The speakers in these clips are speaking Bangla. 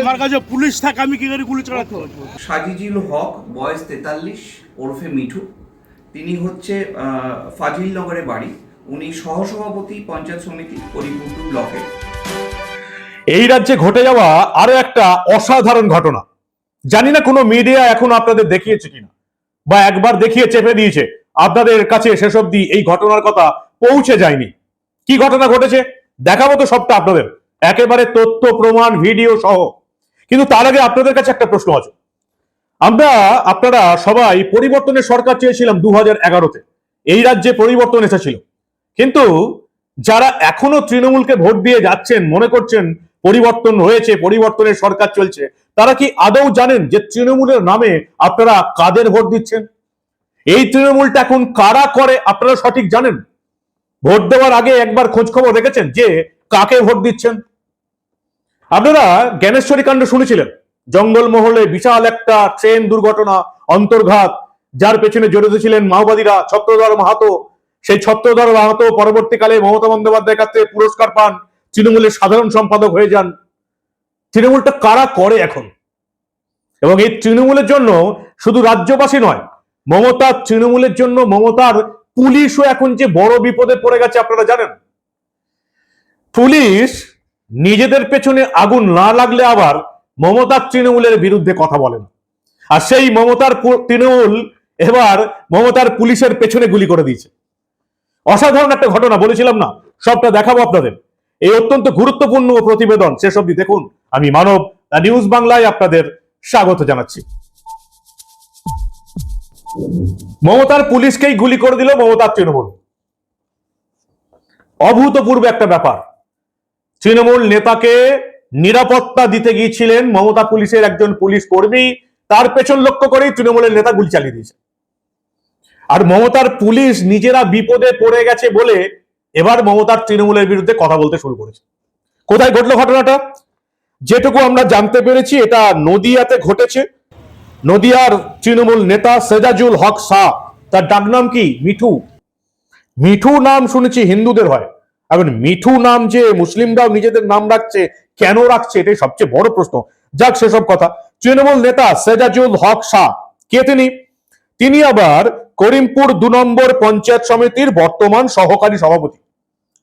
আমার কাছে পুলিশ থাকে আমি কি করে গুলি চালাতে সাজিজুল হক বয়স তেতাল্লিশ ওরফে মিঠু। তিনি হচ্ছে ফাজিলনগরে বাড়ি। উনি সহসভাপতি পঞ্চায়েত সমিতি করিমপুর ব্লকে। এই রাজ্যে ঘটে যাওয়া আরও একটা অসাধারণ ঘটনা। জানি না কোনো মিডিয়া এখন আপনাদের দেখিয়েছে কিনা বা একবার দেখিয়ে চেপে দিয়েছে। আপনাদের কাছে শেষ অব্দি এই ঘটনার কথা পৌঁছে যায়নি। কি ঘটনা ঘটেছে দেখাবো তো সবটা আপনাদের। একেবারে তথ্য প্রমাণ ভিডিও সহ। কিন্তু তার আগে আপনাদের কাছে একটা প্রশ্ন আছে। আমরা, আপনারা সবাই পরিবর্তনের সরকার চেয়েছিলাম দু হাজার এগারোতে। এই রাজ্যে পরিবর্তন এসেছিল। কিন্তু যারা এখনও তৃণমূলকে ভোট দিয়ে যাচ্ছেন, মনে করছেন পরিবর্তন হয়েছে, পরিবর্তনের সরকার চলছে, তারা কি আদৌ জানেন যে তৃণমূলের নামে আপনারা কাদের ভোট দিচ্ছেন? এই তৃণমূলটা এখন কারা করে, আপনারা সঠিক জানেন? ভোট দেওয়ার আগে একবার খোঁজ খবর রেখেছেন যে কাকে ভোট দিচ্ছেন? আপনারা জ্ঞানেশ্বরী কাণ্ড শুনেছিলেন? জঙ্গলমহলে বিশাল একটা ট্রেন দুর্ঘটনা, অন্তর্ঘাত, যার পেছনে জড়িত ছিলেন মাওবাদীরা ছত্রধর মাহাতো। সেই ছত্রধর মাহাতো পরবর্তীকালে মমতা বন্দ্যোপাধ্যায়ের কাছ পুরস্কার পান, তৃণমূলের সাধারণ সম্পাদক হয়ে যান। তৃণমূলটা কারা করে এখন? এবং এই তৃণমূলের জন্য শুধু রাজ্যবাসী নয় মমতার তৃণমূলের জন্য মমতার পুলিশও এখন যে বড় বিপদে পড়ে গেছে, আপনারা জানেন? পুলিশ নিজেদের পেছনে আগুন না লাগলে আবার মমতার তৃণমূলের বিরুদ্ধে কথা বলেন। আর সেই মমতার তৃণমূল এবার মমতার পুলিশের পেছনে গুলি করে দিয়েছে। অসাধারণ একটা ঘটনা, বলেছিলাম না, সবটা দেখাবো আপনাদের। এই অত্যন্ত গুরুত্বপূর্ণ প্রতিবেদন শেষ অব্দি দেখুন। আমি মানব নিউজ বাংলায় আপনাদের স্বাগত জানাচ্ছি। মমতার পুলিশকেই গুলি করে দিল মমতার তৃণমূল। অভূতপূর্ব একটা ব্যাপার। তৃণমূল নেতাকে নিরাপত্তা দিতে গিয়েছিলেন মমতা পুলিশের একজন পুলিশ কর্মী। তার পেছন লক্ষ্য করেই তৃণমূলের নেতা গুলি চালিয়ে দিয়েছে। আর মমতার পুলিশ নিজেরা বিপদে পড়ে গেছে বলে এবার মমতার তৃণমূলের বিরুদ্ধে কথা বলতে শুরু করেছে। কোথায় ঘটলো ঘটনাটা? যেটুকু আমরা জানতে পেরেছি, এটা নদিয়াতে ঘটেছে। নদিয়ার তৃণমূল নেতা সেজাজুল হক শাহ, তার ডাকনাম কি? মিঠু। মিঠু নাম শুনেছি হিন্দুদের হয়। এখন মিঠু নাম যে মুসলিমরাও নিজেদের নাম রাখছে, কেন রাখছে এটাই সবচেয়ে বড় প্রশ্ন। যাক, সেসব কথা। তৃণমূল নেতা সেজাজুল হক শাহ, কে তিনি? তিনি আবার করিমপুর দু নম্বর পঞ্চায়েত সমিতির বর্তমান সহকারী সভাপতি।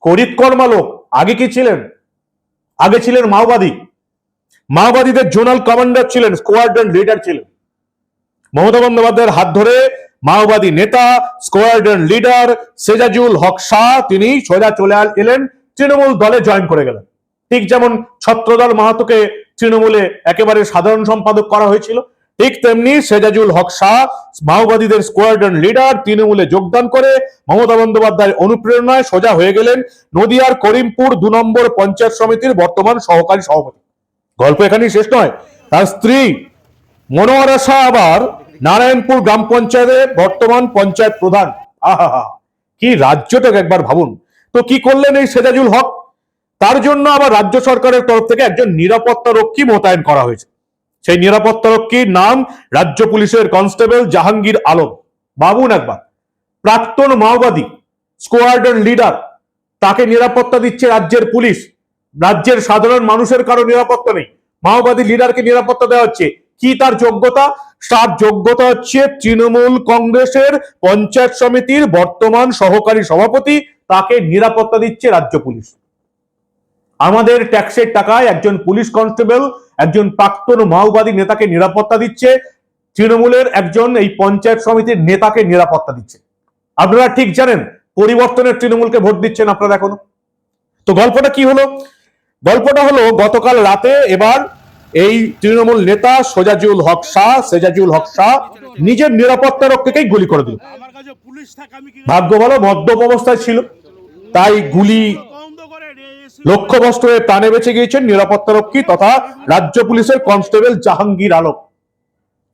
করিত কর্মা লোক আগে কি ছিলেন? আগে ছিলেন মাওবাদী। মাওবাদীদের জোনাল কমান্ডার ছিলেন, স্কোয়াড্রন লিডার ছিলেন। মমতা বন্দ্যোপাধ্যায়ের হাত ধরে মাওবাদী নেতা স্কোয়াড্রন লিডার সেজাজুল হক শাহ, তিনি সোজা চলে এলেন, তৃণমূল দলে জয়েন করে গেলেন। ঠিক যেমন ছত্রদল মাহাতোকে তৃণমূলে একেবারে সাধারণ সম্পাদক করা হয়েছিল, ঠিক তেমনি সেজাজুল হক শাহ, মাওবাদীদের স্কোয়াড্রন লিডার, তৃণমূলে যোগদান করে মমতা বন্দ্যোপাধ্যায়ের অনুপ্রেরণায় সোজা হয়ে গেলেন নদিয়ার করিমপুর দু নম্বর পঞ্চায়েত সমিতির বর্তমান সহকারী সভাপতি। গল্প এখানেই শেষ নয়। তার স্ত্রী মনোয়ারা শাহ আবার নারায়ণপুর গ্রাম পঞ্চায়েতের বর্তমান পঞ্চায়েত প্রধান। আহা কি রাজ্যটাকে একবার ভাবুন। তো কি করলেন এই সেজাজুল হক? তার জন্য আবার রাজ্য সরকারের তরফ থেকে একজন নিরাপত্তা রক্ষী মোতায়েন করা হয়েছে। সেই নিরাপত্তা রক্ষীর নাম রাজ্য পুলিশের কনস্টেবল জাহাঙ্গীর আলম। ভাবুন একবার। প্রাক্তন মাওবাদী, স্কোয়াড্রন লিডার, তাকে নিরাপত্তা দিচ্ছে রাজ্যের পুলিশ। রাজ্যের সাধারণ মানুষের কারও নিরাপত্তা নেই। মাওবাদী লিডারকে নিরাপত্তা দেওয়া হচ্ছে। কি তার যোগ্যতা? তার যোগ্যতা হচ্ছে তৃণমূল কংগ্রেসের পঞ্চায়েত সমিতির বর্তমান সহকারী সভাপতি। তাকে নিরাপত্তা দিচ্ছে রাজ্য পুলিশ। আমাদের ট্যাক্সের টাকায় একজন পুলিশ কনস্টেবল, একজন প্রাক্তন মাওবাদী নেতাকে নিরাপত্তা দিচ্ছে। তৃণমূলের একজন এই পঞ্চায়েত সমিতির নেতাকে নিরাপত্তা দিচ্ছে। আপনারা ঠিক জানেন, পরিবর্তনের তৃণমূলকে ভোট দিচ্ছেন আপনারা এখনও। তো গল্পটা কি হলো? গল্পটা হলো, গতকাল রাতে এবার এই তৃণমূল নেতা সোজাজুল হক শাহ সেজাজুল হক শাহ নিজের নিরাপত্তা রক্ষীকেই গুলি করে দিল। ভাগ্য ভালো মদ্যপ অবস্থায় ছিল। তাই গুলি লক্ষ্যবস্ত হয়ে প্রাণে বেঁচে গিয়েছেন নিরাপত্তা রক্ষী তথা রাজ্য পুলিশের কনস্টেবল জাহাঙ্গীর আলম।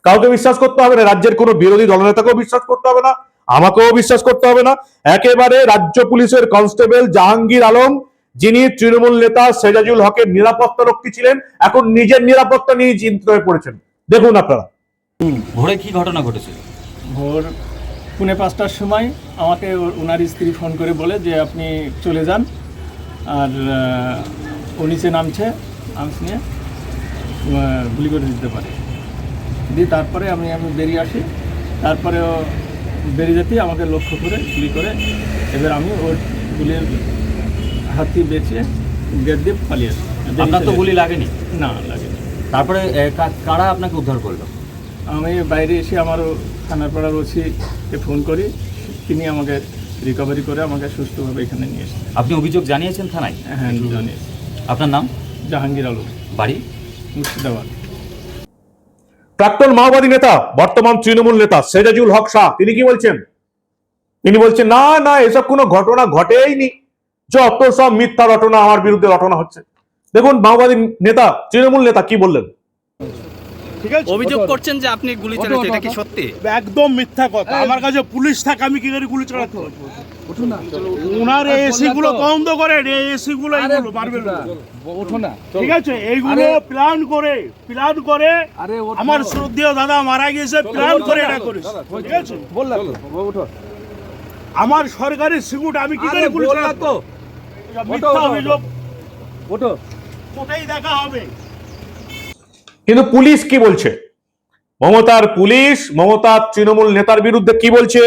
কাউকে বিশ্বাস করতে হবে না রাজ্যের কোনো বিরোধী দলনেতাকেও বিশ্বাস করতে হবে না আমাকেও বিশ্বাস করতে হবে না। একেবারে রাজ্য পুলিশের কনস্টেবল জাহাঙ্গীর আলম যিনি তৃণমূল নেতা সেজাজুল হকের নিরাপত্তা রক্ষী ছিলেন এখন নিজের নিরাপত্তা নিয়ে চিন্তিত হয়ে পড়েছেন। দেখুন আপনারা। ভোরে কি ঘটনা ঘটেছে ভোর পুনে পাঁচটার সময় আমাকে ওর- ওনার স্ত্রী ফোন করে বলে যে আপনি চলে যান। আর ও নিচে নামছে আর্মস নিয়ে গুলি করে দিতে পারে। দিয়ে তারপরে আমি আমি বেরিয়ে আসি। তারপরে বেরিয়ে যেতেই আমাকে লক্ষ্য করে গুলি করে এবার আমি ওর গুলির হাতি বেঁচে গেট দিয়ে পালিয়ে আপনার তো গুলি লাগেনি? না লাগে তারপরে কারা আপনাকে উদ্ধার করল? আমি বাইরে এসে আমার খানারপাড়ার ওসিকে ফোন করি। তিনি আমাকে রিকভারি করে আমাকে সুস্থভাবে এখানে নিয়ে এসেছেন আপনি অভিযোগ জানিয়েছেন থানায়? হ্যাঁ জানিয়েছি। আপনার নাম? জাহাঙ্গীর আলম। বাড়ি? মুর্শিদাবাদ। প্রাক্তন মাওবাদী নেতা বর্তমান তৃণমূল নেতা সেজাজুল হক শাহ তিনি কি বলছেন? তিনি বলছেন না না এসব কোনো ঘটনা ঘটেইনি। যত সব মিথ্যা রটনা আমার বিরুদ্ধে রটনা হচ্ছে। দেখুন মাওবাদী নেতা তৃণমূল নেতা কি বললেন? অভিযোগ করছেন যে আপনি গুলি চালিয়েছেন এটা কি সত্যি? একদম মিথ্যা কথা। আমার কাছে পুলিশ থাকে আমি কি করে গুলি চালাতে? ওনার এসি গুলো বন্ধ এই এসি গুলো এইগুলো না। ঠিক আছে এইগুলো প্ল্যান করে প্ল্যান করে আমার শ্রদ্ধেয় দাদা মারা গেছে প্ল্যান করে এটা ঠিক আছে? আমার সরকারি সিকিউরিটি আমি কি করে গুলি চালাবো কিন্তু পুলিশ কি বলছে? মমতার পুলিশ মমতার তৃণমূল নেতার বিরুদ্ধে কি বলছে?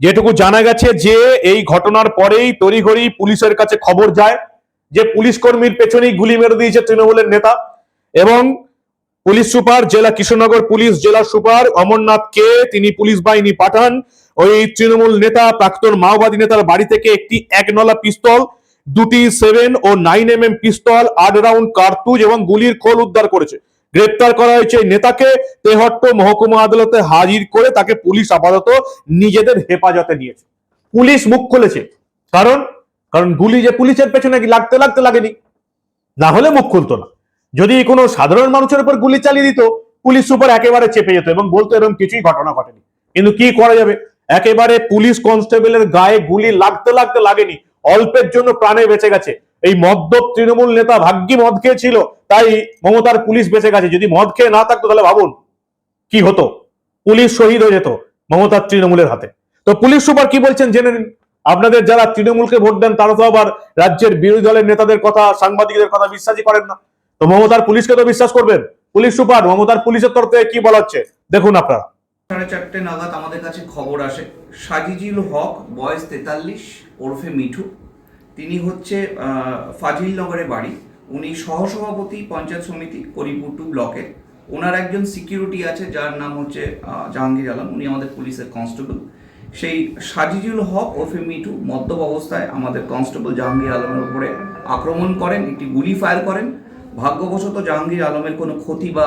যেটুকু জানা গেছে যে এই ঘটনার পরেই তড়িঘড়ি পুলিশের কাছে খবর যায় যে পুলিশ কর্মীর পেছনেই গুলি মেরে দিয়েছে তৃণমূলের নেতা এবং পুলিশ সুপার জেলা কৃষ্ণনগর পুলিশ জেলা সুপার অমরনাথ কে তিনি পুলিশ বাহিনী পাঠান। ওই তৃণমূল নেতা প্রাক্তন মাওবাদী নেতার বাড়ি থেকে একটি একনলা পিস্তল দুটি seven o nine M M pistol আট রাউন্ড কার্তুজ এবং গুলির খোল উদ্ধার করেছে। গ্রেপ্তার করা হয়েছে এই নেতাকে। তেহট্ট মহকুমা আদালতে হাজির করে তাকে পুলিশ আপাতত নিজেদের হেফাজতে নিয়েছে। পুলিশ মুখ খুলেছে। কারণ কারণ গুলি যে পুলিশের পেছনে লাগতে লাগতে লাগেনি? না হলে মুখ খুলতো না। যদি কোনো সাধারণ মানুষের উপর গুলি চালিয়ে দিত, পুলিশ সুপার একেবারে চেপে যেত এবং বলতো এরকম কিছুই ঘটনা ঘটেনি। কিন্তু কি করা যাবে? একেবারে পুলিশ কনস্টেবলের গায়ে গুলি লাগতে লাগতে লাগেনি। অল্পের জন্য প্রাণে বেঁচে গেছে। এই মদ্যপ তৃণমূল নেতা ভাগ্যি মদ খেয়েছিল, তাই মমতার পুলিশ বেঁচে গেছে। যদি মদ খেয়ে না থাকতো, তাহলে ভাবুন কি হতো? পুলিশ শহীদ হয়ে যেত মমতার তৃণমূলের হাতে। তো পুলিশ সুপার কি বলছেন জেনে নিন। আপনাদের যারা তৃণমূলকে ভোট দেন, তারা তো আবার রাজ্যের বিরোধী দলের নেতাদের কথা, সাংবাদিকদের কথা বিশ্বাসই করেন না। তো মমতার পুলিশকে তো বিশ্বাস করবেন। পুলিশ সুপার, মমতার পুলিশের তরফ থেকে কি বলা হচ্ছে? দেখুন আপনারা। সাড়ে চারটে নাগাদ আমাদের কাছে খবর আসে। সাজিজুল হক, বয়স তেতাল্লিশ ওরফে মিঠু। তিনি হচ্ছে ফাজিলনগরে বাড়ি। উনি সহসভাপতি পঞ্চায়েত সমিতি করিমপুর টু ব্লকের। ওনার একজন সিকিউরিটি আছে, যার নাম হচ্ছে জাহাঙ্গীর আলম। উনি আমাদের পুলিশের কনস্টেবল সেই সাজিজুল হক ওরফে মিঠু মদ্যপ অবস্থায় আমাদের কনস্টেবল জাহাঙ্গীর আলমের উপরে আক্রমণ করেন, একটি গুলি ফায়ার করেন। ভাগ্যবশত জাহাঙ্গীর আলমের কোনো ক্ষতি বা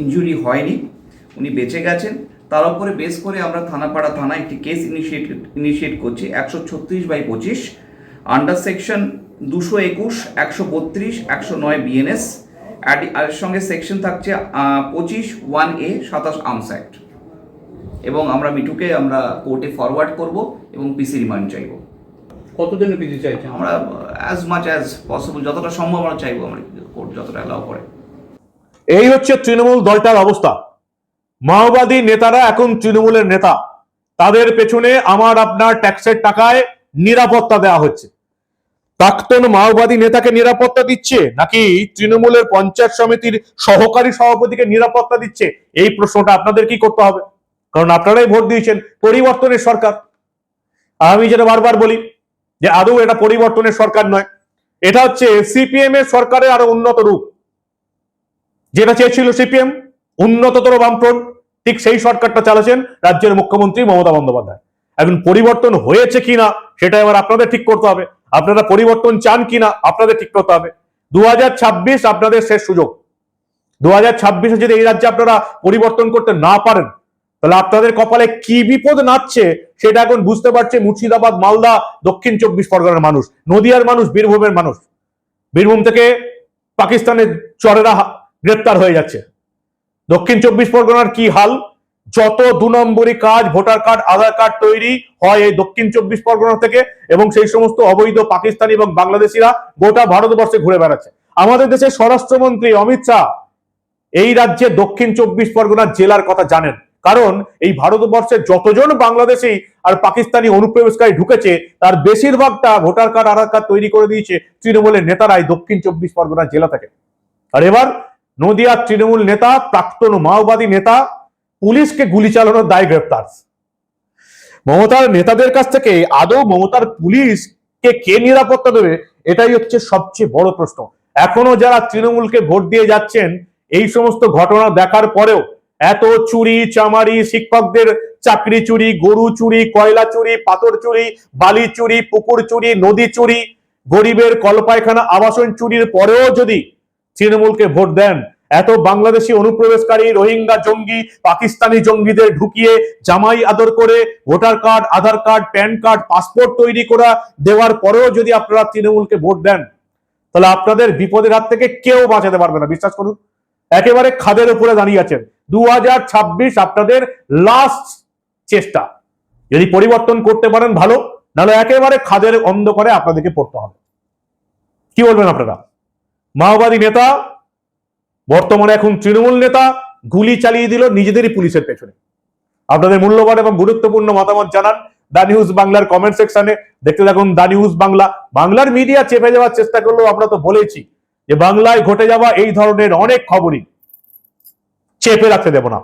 ইনজুরি হয়নি। উনি বেঁচে গেছেন। তার উপরে বেস করে আমরা থানাপাড়া থানায় একটি কেস ইনিশিয়েট ইনিশিয়েট করছি একশো ছত্রিশ বাই পঁচিশ আন্ডার সেকশন দুশো একুশ একশো বত্রিশ একশো নয় বিএনএস আর সঙ্গে সেকশন থাকছে পঁচিশ ওয়ান এ সাতাশ আর্মস অ্যাক্ট এবং আমরা মিঠুকে আমরা কোর্টে ফরওয়ার্ড করব এবং পিসি রিমান্ড চাইব। কতদিনের পিজি চাইছেন? আমরা অ্যাজ মাচ অ্যাজ পসিবল যতটা সম্ভব আমরা চাইব আমরা কোর্ট যতটা অ্যালাউ করে। এই হচ্ছে তৃণমূল দলটার অবস্থা। মাওবাদী নেতারা এখন তৃণমূলের নেতা। তাদের পেছনে আমার আপনার ট্যাক্সের টাকায় নিরাপত্তা দেওয়া হচ্ছে। প্রাক্তন মাওবাদী নেতাকে নিরাপত্তা দিচ্ছে নাকি তৃণমূলের পঞ্চায়েত সমিতির সহকারী সভাপতিকে নিরাপত্তা দিচ্ছে? এই প্রশ্নটা আপনাদের কি করতে হবে? কারণ আপনারাই ভোট দিয়েছেন, পরিবর্তনের সরকার। আমি যেটা বারবার বলি যে আদৌ এটা পরিবর্তনের সরকার নয়। এটা হচ্ছে সিপিএম এর সরকারের আরও উন্নত রূপ। যেটা চেয়েছিল সিপিএম উন্নততর বামফ্রন্ট, ঠিক সেই সরকারটা চালাচ্ছেন রাজ্যের মুখ্যমন্ত্রী মমতা বন্দ্যোপাধ্যায়। এখন পরিবর্তন হয়েছে কিনা সেটা এবার আপনাদের ঠিক করতে হবে। আপনারা পরিবর্তন চান কিনা, আপনাদের ঠিক করতে হবে। দুহাজার ছাব্বিশ আপনাদের শেষ সুযোগ। দু হাজার ছাব্বিশে যদি এই রাজ্যে আপনারা পরিবর্তন করতে না পারেন, তাহলে আপনাদের কপালে কি বিপদ নাচছে, সেটা এখন বুঝতে পারছে মুর্শিদাবাদ, মালদা, দক্ষিণ চব্বিশ পরগনার মানুষ, নদিয়ার মানুষ, বীরভূমের মানুষ। বীরভূম থেকে পাকিস্তানের চরেরা গ্রেপ্তার হয়ে যাচ্ছে। দক্ষিণ চব্বিশ পরগনার কি হাল? যত দু নম্বরই কাজ, ভোটার কার্ড, আধার কার্ড তৈরি হয় এই দক্ষিণ চব্বিশ পরগনা থেকে এবং সেই সমস্ত অবৈধ পাকিস্তানি এবং বাংলাদেশিরা গোটা ভারতবর্ষে ঘুরে বেড়াচ্ছে। আমাদের দেশের স্বরাষ্ট্রমন্ত্রী অমিত শাহ এই রাজ্যে দক্ষিণ চব্বিশ পরগনার জেলার কথা জানেন। কারণ এই ভারতবর্ষে যতজন বাংলাদেশি আর পাকিস্তানি অনুপ্রবেশকারী ঢুকেছে, তার বেশিরভাগটা ভোটার কার্ড, আধার কার্ড তৈরি করে দিয়েছে তৃণমূলের নেতারাই দক্ষিণ চব্বিশ পরগনা জেলা থেকে। আর এবার নদিয়ার তৃণমূল নেতা, প্রাক্তন মাওবাদী নেতা, পুলিশকে গুলি চালানোর দায় গ্রেপ্তার। মমতার নেতাদের কাছ থেকে আদৌ মমতার পুলিশকে কে নিরাপত্তা দেবে, এটাই হচ্ছে সবচেয়ে বড় প্রশ্ন। এখনও যারা তৃণমূলকে ভোট দিয়ে যাচ্ছেন, এই সমস্ত ঘটনা দেখার পরেও এত চুরি, চামারি, শিক্ষকদের চাকরি চুরি, গরু চুরি, কয়লা চুরি, পাথর চুরি, বালি চুরি, পুকুর চুরি, নদী চুরি, গরিবের কলপায়খানা আবাসন চুরির পরেও যদি তৃণমূলকে ভোট দেন। এত বাংলাদেশি অনুপ্রবেশকারী, রোহিঙ্গা জঙ্গি, পাকিস্তানি জঙ্গিদের ঢুকিয়ে জামাই আদর করে voter card, Aadhaar card, PAN card, passport তৈরি করা দেওয়ার পরেও যদি আপনারা তৃণমূলকে ভোট দেন, তাহলে আপনাদের বিপদের হাত থেকে কেউ বাঁচাতে পারবে না। বিশ্বাস করুন। একেবারে খাদের উপরে দাঁড়িয়ে আছেন। দু হাজার ছাব্বিশ আপনাদের লাস্ট চেষ্টা। যদি পরিবর্তন করতে পারেন, ভালো। নাহলে একেবারে খাদের অন্ধকারে আপনাদেরকে পড়তে হবে। কি বলবেন আপনারা? মাওবাদী নেতা, বর্তমানে এখন তৃণমূল নেতা, গুলি চালিয়ে দিল নিজেদেরই পুলিশের পেছনে। আপনাদের মূল্যবান এবং গুরুত্বপূর্ণ মতামত জানান দা নিউজ বাংলার কমেন্ট সেকশনে দেখতে থাকুন দা নিউজ বাংলা। বাংলার মিডিয়া চেপে যাওয়ার চেষ্টা করলেও আমরা তো বলেছি যে বাংলায় ঘটে যাওয়া এই ধরনের অনেক খবরই চেপে রাখতে দেব না।